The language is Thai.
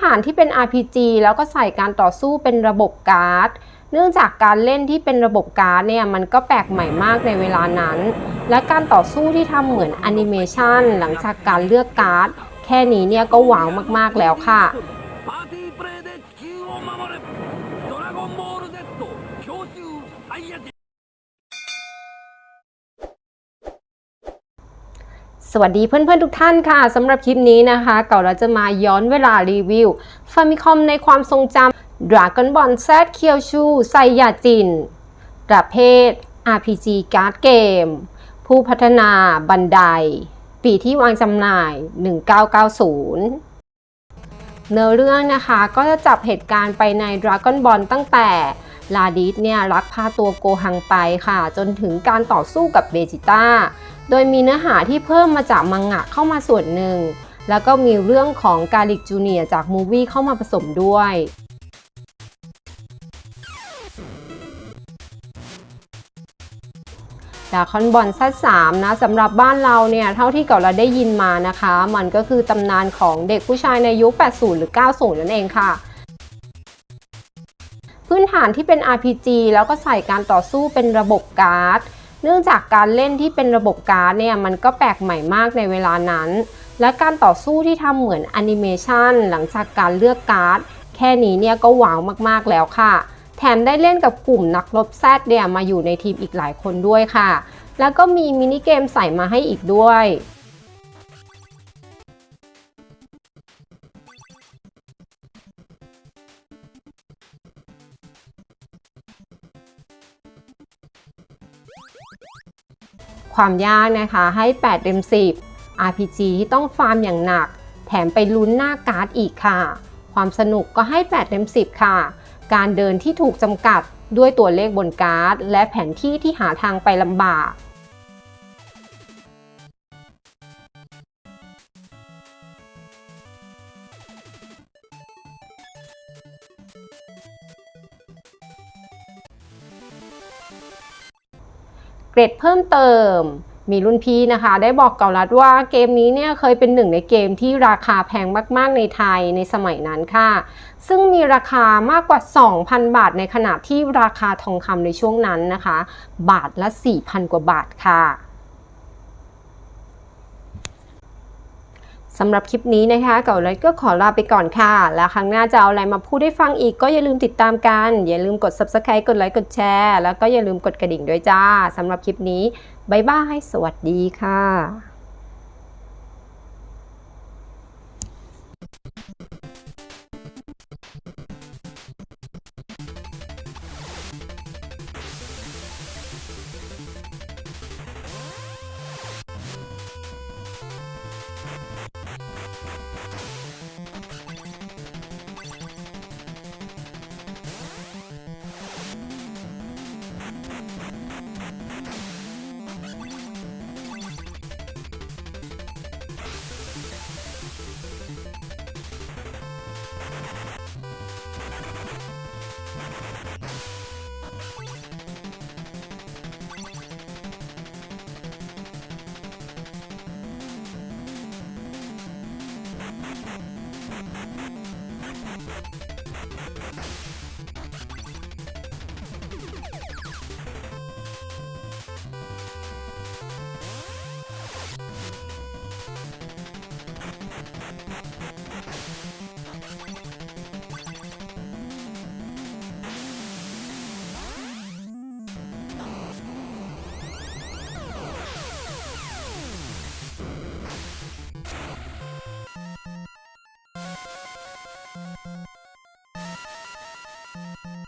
ฐานที่เป็น RPG แล้วก็ใส่การต่อสู้เป็นระบบการ์ด เนื่องจากการเล่นที่เป็นระบบการ์ดเนี่ยมันก็แปลกใหม่มากในเวลานั้น และการต่อสู้ที่ทำเหมือนแอนิเมชันหลังจากการเลือกการ์ด แค่นี้เนี่ยก็หว้าวมากๆแล้วค่ะ สวัสดีเพื่อนๆทุกท่านค่ะสำหรับคลิปนี้นะคะ เก่าเราจะมาย้อนเวลารีวิวฟามิคอมในความทรงจำ Dragon Ball Z เคียวชูไซยาจิน ประเภท RPG การ์ดเกม ผู้พัฒนาบันได ปีที่วางจำหน่าย 1990 เนื้อเรื่องนะคะก็จะจับเหตุการณ์ไปใน Dragon Ball ตั้งแต่ลาดิสเนี่ยรักพาตัวโกหังไปค่ะ จนถึงการต่อสู้กับเบจิต้า โดยมีเนื้อหาที่เพิ่มมาจากมังงะเข้ามาส่วนหนึ่ง แล้วก็มีเรื่องของกาลิกจูเนียจากมูวี่เข้ามาผสมด้วยดาคอนบอลซัดสามนะสำหรับบ้านเราเนี่ย เท่าที่เก่าเราได้ยินมานะคะ มันก็คือตำนานของเด็กผู้ชายในยุค 80 หรือ 90 นั่นเองค่ะ พื้นฐานที่เป็น RPG แล้วก็ใส่การต่อสู้เป็นระบบการ์ด เนื่องจากการเล่นที่เป็นระบบการ์ดเนี่ยมันก็แปลกใหม่มากในเวลานั้น และการต่อสู้ที่ทำเหมือนแอนิเมชันหลังจากการเลือกการ์ดแค่นี้เนี่ยก็หว้าวมากๆแล้วค่ะ แถมได้เล่นกับกลุ่มนักรบแซดเนี่ยมาอยู่ในทีมอีกหลายคนด้วยค่ะ แล้วก็มีมินิเกมใส่มาให้อีกด้วย ความยากนะคะให้8เต็ม10 RPG ที่ต้องฟาร์มอย่างหนัก แถมไปลุ้นหน้าการ์ดอีกค่ะ ความสนุกก็ให้8เต็ม10 ค่ะ การเดินที่ถูกจำกัดด้วยตัวเลขบนการ์ด และแผนที่ที่หาทางไปลำบาก เกรดเพิ่มเติม มีรุ่นพี่นะคะ ได้บอกเกาลัดว่าเกมนี้เนี่ยเคยเป็นหนึ่งในเกมที่ราคาแพงมาก ๆ ในไทยในสมัยนั้นค่ะ ซึ่งมีราคามากกว่า 2,000 บาทในขณะที่ราคาทองคำในช่วงนั้นนะคะ บาทละ 4,000 กว่าบาทค่ะ สำหรับคลิปนี้นะคะเก่าเลยก็ขอลาไปก่อนค่ะ แล้วครั้งหน้าจะเอาอะไรมาพูดให้ฟังอีกก็อย่าลืมติดตามกัน อย่าลืมกด subscribe กดไลค์กดแชร์แล้วก็อย่าลืมกดกระดิ่งด้วยจ้าสำหรับคลิปนี้บายบายสวัสดีค่ะ you you